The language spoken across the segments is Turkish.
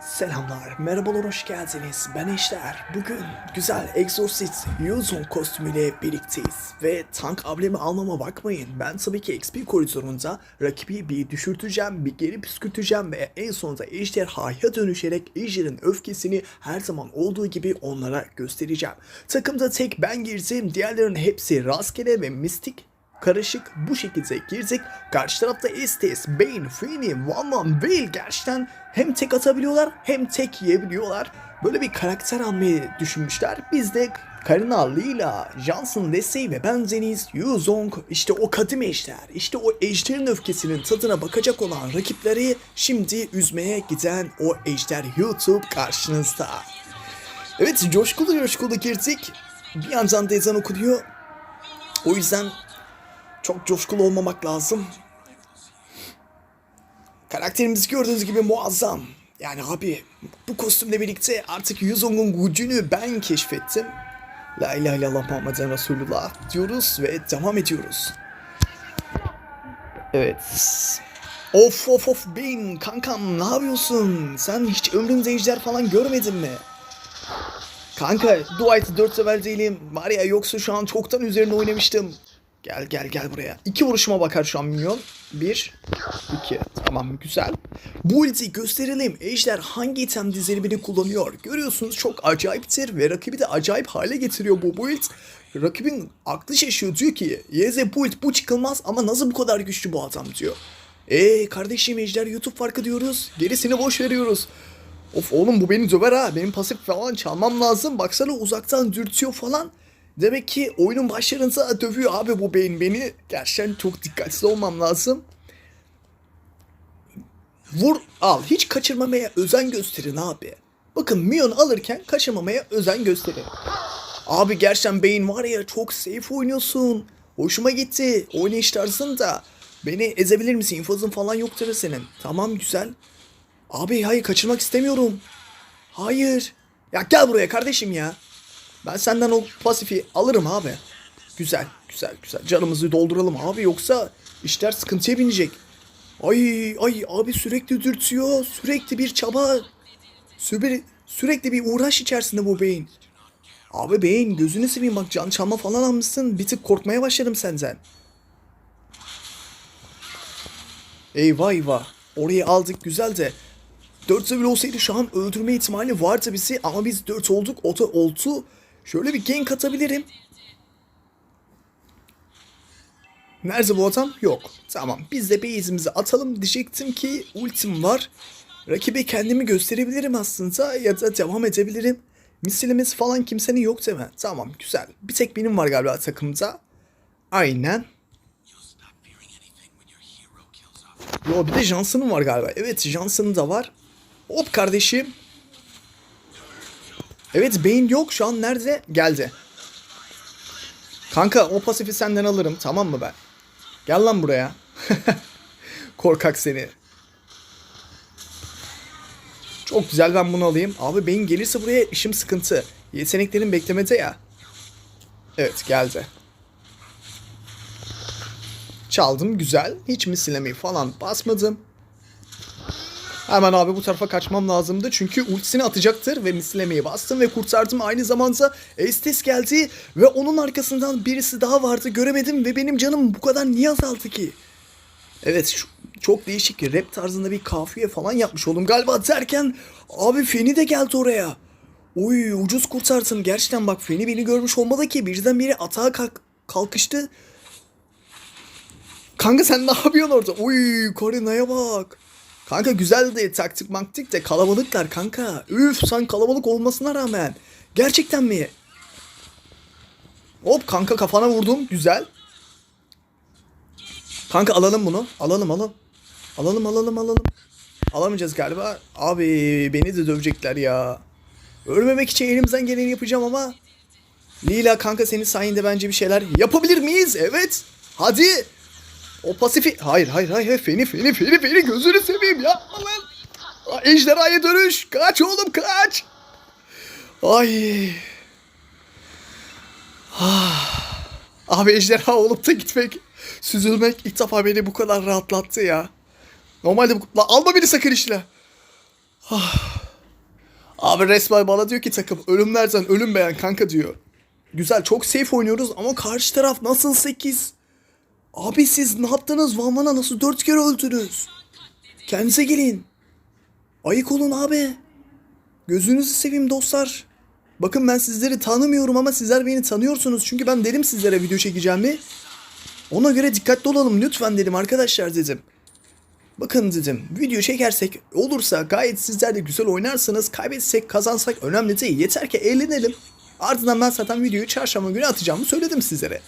Selamlar, merhabalar, hoş geldiniz. Ben Eşler. Bugün güzel Exorcist Yuzon kostümüyle birlikteyiz. Ve tank ablemi almama bakmayın. Ben tabii ki XP koridorunda rakibi bir düşürteceğim, bir geri püskürteceğim ve en sonunda ejderhaya dönüşerek ejderin öfkesini her zaman olduğu gibi onlara göstereceğim. Takımda tek ben girdim, diğerlerinin hepsi rastgele ve mistik karışık bu şekilde girdik. Karşı tarafta Estes, Bane, Fini, Van Van, Veil gerçekten hem tek atabiliyorlar hem tek yiyebiliyorlar. Böyle bir karakter almayı düşünmüşler. Biz de Karina, Lila, Johnson, Leslie ve benzeniz Yu Zong işte o kadim ejder, işte o ejderin öfkesinin tadına bakacak olan rakipleri şimdi üzmeye giden o ejder YouTube karşınızda. Evet coşkulu coşkulu girdik. Bir yandan da ezan okunuyor. O yüzden çok coşkulu olmamak lazım. Karakterimiz gördüğünüz gibi muazzam. Yani abi bu kostümle birlikte artık Yuzong'un gücünü ben keşfettim. La ilahe illallah Muhammeden Resulullah diyoruz ve devam ediyoruz. Evet. Of of of Bin kankam ne yapıyorsun? Sen hiç ömründe ejder falan görmedin mi? Kanka et 4 sever değilim. Var ya yoksa şu an çoktan üzerine oynamıştım. Gel gel gel buraya. İki vuruşuma bakar şu an minyon. Bir, iki. Tamam güzel. Bu ultiyi gösterelim. Ejder hangi item dizilimini kullanıyor? Görüyorsunuz çok acayiptir ve rakibi de acayip hale getiriyor bu build. Rakibin aklı şaşıyor diyor ki Yeze build bu çıkılmaz ama nasıl bu kadar güçlü bu adam diyor. Eee kardeşim Ejder YouTube farkı diyoruz. Gerisini boş veriyoruz. Of oğlum bu beni döver ha. Benim pasif falan çalmam lazım. Baksana uzaktan dürtüyor falan. Demek ki oyunun başlarında dövüyor abi bu beyin beni. Gerçekten çok dikkatli olmam lazım. Vur al. Hiç kaçırmamaya özen gösterin abi. Bakın Mion alırken kaçırmamaya özen gösterin. Abi gerçekten beyin var ya çok safe oynuyorsun. Hoşuma gitti. Oynayış tarzın da. Beni ezebilir misin? İnfazın falan yoktur senin. Tamam güzel. Abi hayır kaçırmak istemiyorum. Hayır. Ya gel buraya kardeşim ya. Ben senden o pasifi alırım abi. Güzel, güzel, güzel. Canımızı dolduralım abi yoksa işler sıkıntıya binecek. Ay, ay abi sürekli dürtüyor. Sürekli bir çaba. Sürekli, sürekli bir uğraş içerisinde bu beyin. Abi beyin gözünü seveyim bak can çalma falan almışsın. Bir tık korkmaya başladım senden. Eyvah eyvah. Orayı aldık güzel de 4 seviye olsaydı şu an öldürme ihtimali vardı bizi ama biz 4 olduk. Oto oltu. Şöyle bir gank atabilirim. Nerede bu adam? Yok. Tamam. Biz de base'imizi atalım diyecektim ki ultim var. Rakibe kendimi gösterebilirim aslında ya da devam edebilirim. Misilimiz falan kimsenin yok değil mi? Tamam güzel. Bir tek benim var galiba takımda. Aynen. Yo bir de Johnson'ın var galiba. Evet Johnson'ın da var. Hop kardeşim. Evet beyin yok şu an nerede? Geldi. Kanka o pasifi senden alırım tamam mı ben? Gel lan buraya. Korkak seni. Çok güzel ben bunu alayım. Abi beyin gelirse buraya işim sıkıntı. Yeteneklerin beklemede ya. Evet geldi. Çaldım güzel. Hiç misillemeyi falan basmadım. Hemen abi bu tarafa kaçmam lazımdı. Çünkü ultisini atacaktır ve mislemeyi bastım ve kurtardım. Aynı zamanda Estes geldi ve onun arkasından birisi daha vardı. Göremedim ve benim canım bu kadar niye azaldı ki? Evet şu, çok değişik rap tarzında bir kafiye falan yapmış oldum galiba derken abi Feni de geldi oraya. Uy ucuz kurtardım gerçekten bak Feni beni görmüş olmadı ki birdenbire atağa kalk kalkıştı. Kanka sen ne yapıyorsun orada? Uy Karina'ya bak. Kanka güzeldi taktik maktik de kalabalıklar kanka. Üf sen kalabalık olmasına rağmen. Gerçekten mi? Hop kanka kafana vurdum. Güzel. Kanka alalım bunu. Alalım alalım. Alalım alalım alalım. Alamayacağız galiba. Abi beni de dövecekler ya. Ölmemek için elimizden geleni yapacağım ama. Lila kanka senin sayende bence bir şeyler yapabilir miyiz? Evet. Hadi. O pasifi... Hayır hayır hayır. Feni feni feni feni gözünü seveyim yapma lan. Ejderhaya dönüş. Kaç oğlum kaç. Ay. Ah. Abi ejderha olup da gitmek, süzülmek ilk defa beni bu kadar rahatlattı ya. Normalde bu... La, alma beni sakın işle. Ah. Abi resmen bana diyor ki takım ölümlerden ölüm beğen kanka diyor. Güzel çok safe oynuyoruz ama karşı taraf nasıl 8? Abi siz ne yaptınız? Van Van'a nasıl 4 kere öldünüz? Kendinize gelin. Ayık olun abi. Gözünüzü seveyim dostlar. Bakın ben sizleri tanımıyorum ama sizler beni tanıyorsunuz. Çünkü ben dedim sizlere video çekeceğimi. Ona göre dikkatli olalım lütfen dedim arkadaşlar dedim. Bakın dedim video çekersek olursa gayet sizler de güzel oynarsınız. Kaybetsek kazansak önemli değil. Yeter ki eğlenelim. Ardından ben zaten videoyu çarşamba günü atacağımı söyledim sizlere.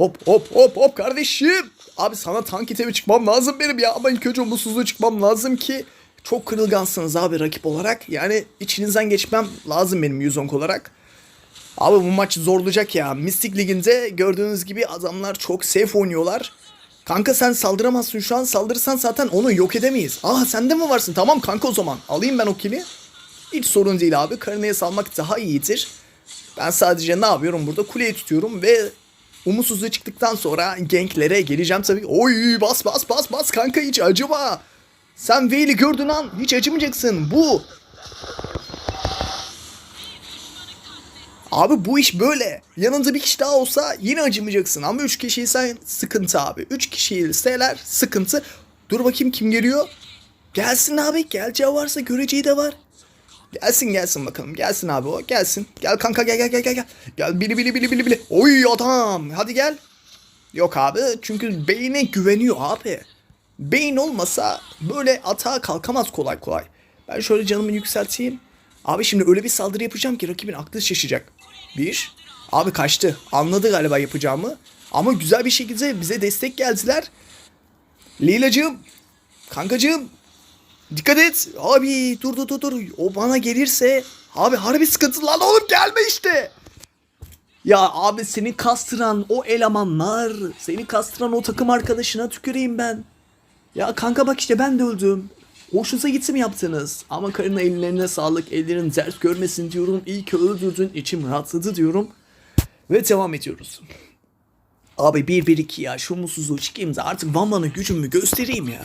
Hop hop hop hop kardeşim. Abi sana tank itemi çıkmam lazım benim ya. Ama ilk önce umutsuzluğu çıkmam lazım ki çok kırılgansınız abi rakip olarak. Yani içinizden geçmem lazım benim 110 olarak. Abi bu maç zorlayacak ya. Mystic Ligi'nde gördüğünüz gibi adamlar çok safe oynuyorlar. Kanka sen saldıramazsın şu an. Saldırırsan zaten onu yok edemeyiz. Ah sende mi varsın? Tamam kanka o zaman. Alayım ben o kili. Hiç sorun değil abi. Karina'ya salmak daha iyidir. Ben sadece ne yapıyorum burada? Kuleyi tutuyorum ve umutsuzluğu çıktıktan sonra ganklere geleceğim tabii. Oy bas bas bas bas kanka hiç acıma. Sen Veyli gördün an hiç acımayacaksın. Bu. Abi bu iş böyle. Yanında bir kişi daha olsa yine acımayacaksın. Ama 3 kişiysen sıkıntı abi. 3 kişiyseler sıkıntı. Dur bakayım kim geliyor. Gelsin abi. Geleceği varsa göreceği de var. Gelsin gelsin bakalım. Gelsin abi o. Gelsin. Gel kanka gel gel gel gel. Gel bili bili bili bili bili. Oy adam. Hadi gel. Yok abi. Çünkü beyne güveniyor abi. Beyin olmasa böyle atağa kalkamaz kolay kolay. Ben şöyle canımı yükselteyim. Abi şimdi öyle bir saldırı yapacağım ki rakibin aklı şaşacak. Bir. Abi kaçtı. Anladı galiba yapacağımı. Ama güzel bir şekilde bize destek geldiler. Leyla'cığım. Kankacığım. Dikkat et. Abi dur dur dur dur. O bana gelirse. Abi harbi sıkıntı lan oğlum gelme işte. Ya abi seni kastıran o elemanlar. Seni kastıran o takım arkadaşına tüküreyim ben. Ya kanka bak işte ben de öldüm. Hoşunuza gitti mi yaptınız? Ama karının ellerine sağlık, ellerin dert görmesin diyorum. İyi ki öldürdün, içim rahatladı diyorum. Ve devam ediyoruz. Abi 1-1-2 ya şu mutsuzluğu çıkayım da artık Van gücümü göstereyim ya.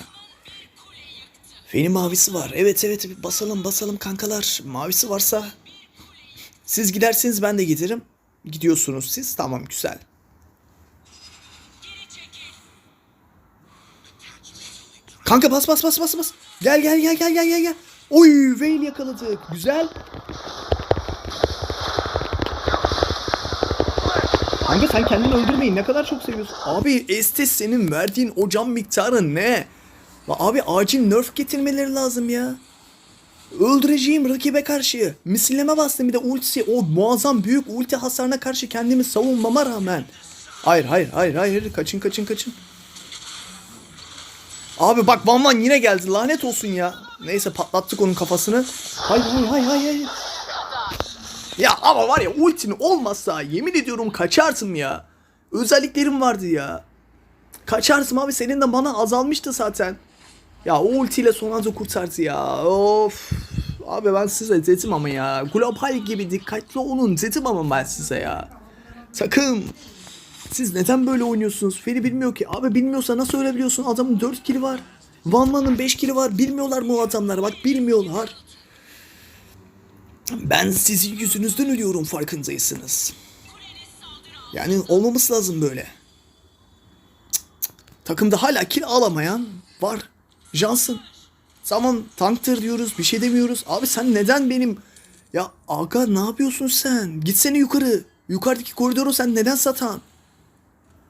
Fenin mavisi var. Evet evet basalım basalım kankalar. Mavisi varsa siz gidersiniz ben de giderim. Gidiyorsunuz siz. Tamam güzel. Kanka bas bas bas bas bas. Gel gel gel gel gel gel gel. Oy Veil yakaladık. Güzel. Kanka sen kendini öldürmeyin. Ne kadar çok seviyorsun. Abi Estes senin verdiğin o can miktarı ne? Abi acil nerf getirmeleri lazım ya. Öldüreceğim rakibe karşı. Misilleme bastım bir de ultisi. O muazzam büyük ulti hasarına karşı kendimi savunmama rağmen. Hayır hayır hayır hayır. Kaçın kaçın kaçın. Abi bak Van Van yine geldi. Lanet olsun ya. Neyse patlattık onun kafasını. Hay hay hay hay hay. Ya ama var ya ultin olmazsa yemin ediyorum kaçarsın ya. Özelliklerim vardı ya. Kaçarsın abi senin de bana azalmıştı zaten. Ya o ultiyle son anda kurtardı ya. Of. Abi ben size dedim ama ya. Global gibi dikkatli olun dedim ama ben size ya. Sakın. Siz neden böyle oynuyorsunuz? Feri bilmiyor ki. Abi bilmiyorsa nasıl ölebiliyorsun? Adamın 4 kili var. Van Van'ın 5 kili var. Bilmiyorlar mı o adamlar? Bak bilmiyorlar. Ben sizin yüzünüzden ölüyorum farkındaysınız. Yani olmaması lazım böyle. Cık cık. Takımda hala kill alamayan var. Johnson. Tamam tanktır diyoruz bir şey demiyoruz. Abi sen neden benim... Ya aga ne yapıyorsun sen? Gitsene yukarı. Yukarıdaki koridoru sen neden satan?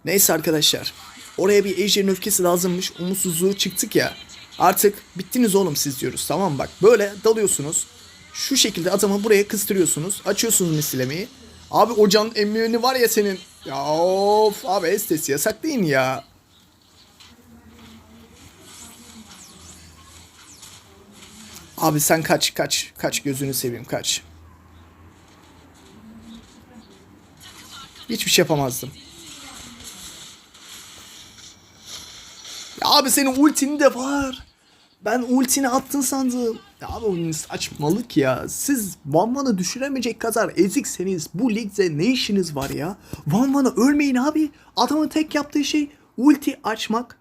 Neyse arkadaşlar. Oraya bir ejderin öfkesi lazımmış. Umutsuzluğu çıktık ya. Artık bittiniz oğlum siz diyoruz. Tamam bak. Böyle dalıyorsunuz. Şu şekilde adamı buraya kıstırıyorsunuz. Açıyorsunuz mislemeyi. Abi o can emmiyonu var ya senin. Ya of abi estes yasak değil ya? Abi sen kaç kaç kaç gözünü seveyim kaç. Hiçbir şey yapamazdım. Ya abi senin ultin de var. Ben ultini attın sandım. Ya abi oyun saçmalık ya. Siz Van Van'ı düşüremeyecek kadar ezikseniz bu ligde ne işiniz var ya? Van Van'a ölmeyin abi. Adamın tek yaptığı şey ulti açmak.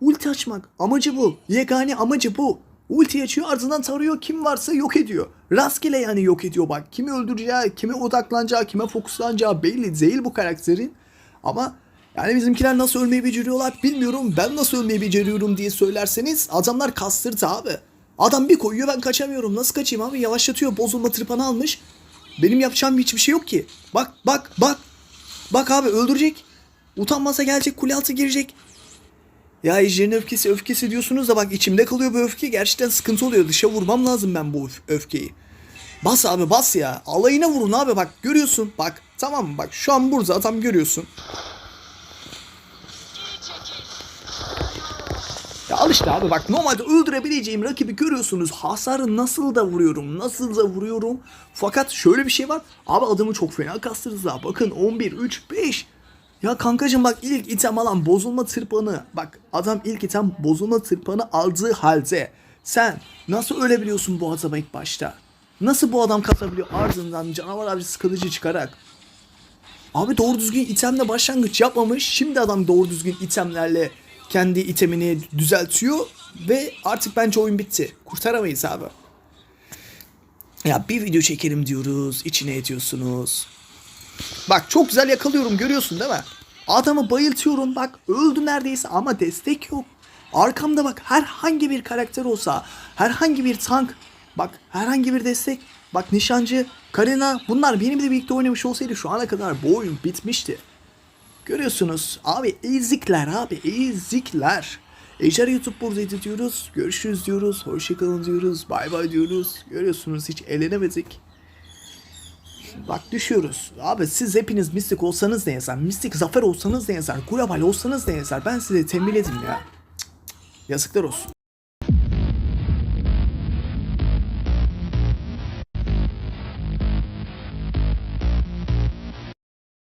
Ulti açmak. Amacı bu. Yegane amacı bu. Ulti açıyor ardından tarıyor kim varsa yok ediyor. Rastgele yani yok ediyor bak. Kimi öldüreceği, kime odaklanacağı, kime fokuslanacağı belli değil bu karakterin. Ama yani bizimkiler nasıl ölmeyi beceriyorlar bilmiyorum. Ben nasıl ölmeyi beceriyorum diye söylerseniz adamlar kastırdı abi. Adam bir koyuyor ben kaçamıyorum. Nasıl kaçayım abi? Yavaşlatıyor. Bozulma tırpanı almış. Benim yapacağım hiçbir şey yok ki. Bak bak bak. Bak abi öldürecek. Utanmasa gelecek kule altı girecek. Ya ejderin öfkesi öfkesi diyorsunuz da bak içimde kalıyor bu öfke. Gerçekten sıkıntı oluyor. Dışa vurmam lazım ben bu öf- öfkeyi. Bas abi bas ya. Alayına vurun abi bak görüyorsun. Bak tamam? Bak şu an burada tam görüyorsun. Ya al işte abi bak normalde öldürebileceğim rakibi görüyorsunuz. Hasarı nasıl da vuruyorum, nasıl da vuruyorum. Fakat şöyle bir şey var. Abi adamı çok fena kastırız daha. Bakın 11, 3, 5. Ya kankacım bak ilk item alan bozulma tırpanı. Bak adam ilk item bozulma tırpanı aldığı halde. Sen nasıl ölebiliyorsun bu adama ilk başta? Nasıl bu adam katabiliyor ardından canavar avcısı kılıcı çıkarak? Abi doğru düzgün itemle başlangıç yapmamış. Şimdi adam doğru düzgün itemlerle kendi itemini düzeltiyor ve artık bence oyun bitti. Kurtaramayız abi. Ya bir video çekelim diyoruz, içine ediyorsunuz. Bak çok güzel yakalıyorum görüyorsun değil mi? Adamı bayıltıyorum bak öldü neredeyse ama destek yok. Arkamda bak herhangi bir karakter olsa, herhangi bir tank, bak herhangi bir destek, bak nişancı, Karina bunlar benimle birlikte oynamış olsaydı şu ana kadar bu oyun bitmişti. Görüyorsunuz abi ezikler abi ezikler. Ejder YouTube buradaydı diyoruz. Görüşürüz diyoruz. Hoşçakalın diyoruz. Bay bay diyoruz. Görüyorsunuz hiç eğlenemedik. Bak düşüyoruz. Abi siz hepiniz mistik olsanız ne yazar? Mistik zafer olsanız ne yazar? Global olsanız ne yazar? Ben size tembih edeyim ya. Cık, cık. Yazıklar olsun.